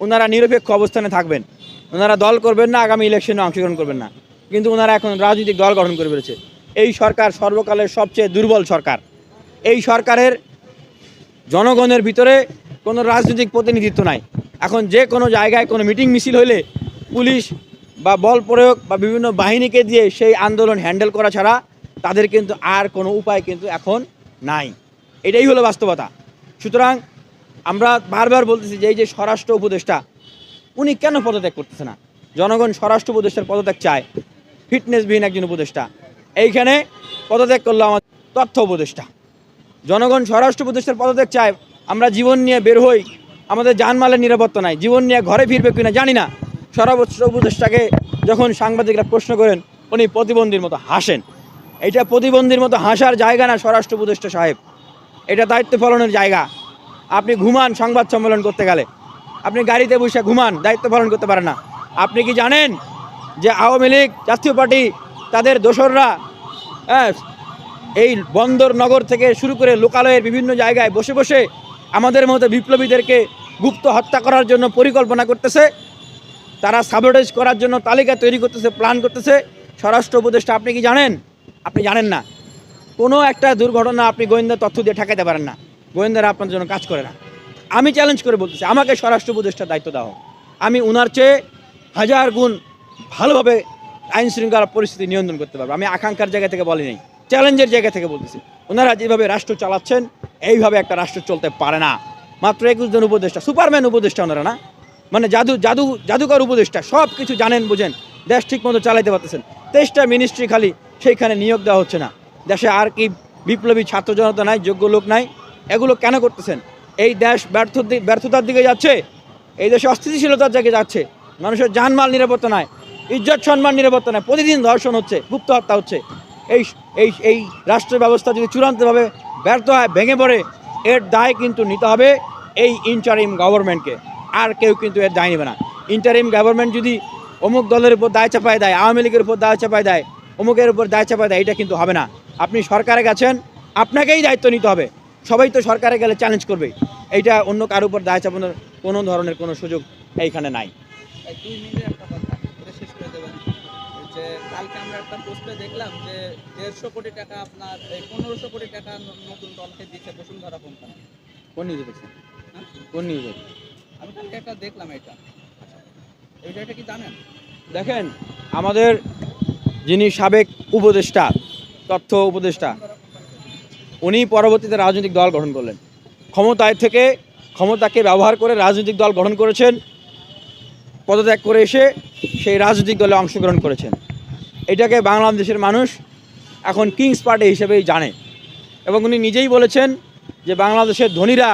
ওনারা নিরপেক্ষ অবস্থানে থাকবেন। ওনারা দল করবেন না, আগামী ইলেকশনে অংশগ্রহণ করবেন না। কিন্তু ওনারা এখন রাজনৈতিক দল গঠন করে ফেলেছে। এই সরকার সর্বকালের সবচেয়ে দুর্বল সরকার। এই সরকারের জনগণের ভিতরে কোনো রাজনৈতিক প্রতিনিধিত্ব নাই। এখন যে কোনো জায়গায় কোনো মিটিং মিছিল হলে পুলিশ বা বল প্রয়োগ বা বিভিন্ন বাহিনীকে দিয়ে সেই আন্দোলন হ্যান্ডেল করা ছাড়া তাদের কিন্তু আর কোনো উপায় কিন্তু এখন নাই। এটাই হলো বাস্তবতা। সুতরাং আমরা বারবার বলতেছি যে এই যে স্বরাষ্ট্র উপদেষ্টা, উনি কেন পদত্যাগ করতেছে না? জনগণ স্বরাষ্ট্র উপদেষ্টার পদত্যাগ চায়। ফিটনেসবিহীন একজন উপদেষ্টা। এইখানে পদত্যাগ করল আমার তথ্য উপদেষ্টা। জনগণ স্বরাষ্ট্র উপদেষ্টার পদত্যাগ চায়, আমরা জীবন নিয়ে বের হই, আমাদের যানমালের নিরাপত্তা নাই, জীবন নিয়ে ঘরে ফিরবে কিনা জানি না। স্বরাষ্ট্র উপদেষ্টাকে যখন সাংবাদিকরা প্রশ্ন করেন, উনি প্রতিবন্ধীর মতো হাসেন। এটা প্রতিবন্ধীর মতো হাসার জায়গা না স্বরাষ্ট্র উপদেষ্টা সাহেব। এটা দায়িত্ব পালনের জায়গা। আপনি ঘুমান, সংবাদ সম্মেলন করতে গেলে। আপনি গাড়িতে বসে ঘুমান, দায়িত্ব পালন করতে পারেন না। আপনি কি জানেন যে আওয়ামী লীগ, জাতীয় পার্টি, তাদের দোসররা হ্যাঁ এই বন্দর নগর থেকে শুরু করে লোকালয়ের বিভিন্ন জায়গায় বসে বসে আমাদের মতো বিপ্লবীদেরকে গুপ্ত হত্যা করার জন্য পরিকল্পনা করতেছে। তারা সাবোটেজ করার জন্য তালিকা তৈরি করতেছে প্ল্যান করতেছে। স্বরাষ্ট্র উপদেষ্টা, আপনি কি জানেন? আপনি জানেন না। কোনো একটা দুর্ঘটনা আপনি গোয়েন্দা তথ্য দিয়ে ঠেকাতে পারেন না। গোয়েন্দারা আপনার জন্য কাজ করে না। আমি চ্যালেঞ্জ করে বলতেছি, আমাকে স্বরাষ্ট্র উপদেষ্টার দায়িত্ব দেওয়া হোক। আমি উনার চেয়ে হাজার গুণ ভালোভাবে আইন শৃঙ্খলা পরিস্থিতি নিয়ন্ত্রণ করতে পারব। আমি আকাঙ্ক্ষার জায়গা থেকে বলি নাই চ্যালেঞ্জের জায়গা থেকে বলতেছি। ওনারা যেভাবে রাষ্ট্র চালাচ্ছেন, এইভাবে একটা রাষ্ট্র চলতে পারে না। মাত্র একুশ জন উপদেষ্টা, সুপারম্যান উপদেষ্টা ওনারা না? মানে জাদু জাদু, জাদুকর উপদেষ্টা সব কিছু জানেন, বুঝেন, দেশ ঠিক মতো চালাইতে পারতেছেন। তেইশটা মিনিস্ট্রি খালি সেইখানে নিয়োগ দেওয়া হচ্ছে না। দেশে আর কি বিপ্লবী ছাত্র জনতা নাই, যোগ্য লোক নাই এগুলো কেন করতেছেন? এই দেশ ব্যর্থ ব্যর্থতার দিকে যাচ্ছে, এই দেশে অস্থিতিশীলতার দিকে যাচ্ছে, মানুষের জানমাল নিরাপত্তা নাই, ইজ্জত সম্মান নিরাপত্তা নাই, প্রতিদিন ধর্ষণ হচ্ছে, গুপ্ত হত্যা হচ্ছে। এই এই এই রাষ্ট্র ব্যবস্থা যদি চূড়ান্তভাবে ব্যর্থ হয়, ভেঙে পড়ে, এর দায় কিন্তু নিতে হবে এই ইন্টারিম গভর্নমেন্টকে আর কেউ কিন্তু এর দায় নেবে না। ইন্টারিম গভর্নমেন্ট যদি অমুক দলের উপর দায় চাপায় দেয়, আওয়ামী লীগের উপর দায় চাপায় দেয়, অমুকের উপর দায় চাপায় দেয়, এটা কিন্তু হবে না। আপনি সরকারে গেছেন, আপনাকেই দায়িত্ব নিতে হবে। সবাই তো সরকারে গেলে চ্যালেঞ্জ করবে। এইটা অন্য কারোর উপর দায় চাপানোর কোনো ধরনের কোনো সুযোগ এইখানে নাই। দুই মিনিটে একটা কথা এটা শেষ করে দেবেন। যে কালকে আমরা একটা পোস্টে দেখলাম যে দেড়শো কোটি টাকা আপনার এই পনেরোশো কোটি টাকা নতুন দলকে দিচ্ছে বসুন্ধরা কোম্পানি কোন নিউজে দেখছেন? হ্যাঁ? কোন নিউজে আমি কালকে একটা দেখলাম এটা এই বিষয়টা কি জানেন? দেখেন আমাদের যিনি সাবেক উপদেষ্টা তথ্য উপদেষ্টা উনি পরবর্তীতে রাজনৈতিক দল গঠন করলেন। ক্ষমতায় থেকে ক্ষমতাকে ব্যবহার করে রাজনৈতিক দল গঠন করেছেন। পদত্যাগ করে এসে সেই রাজনৈতিক দলে অংশগ্রহণ করেছেন। এটাকে বাংলাদেশের মানুষ এখন কিংস পার্টি হিসেবেই জানে। এবং উনি নিজেই বলেছেন যে বাংলাদেশের ধনীরা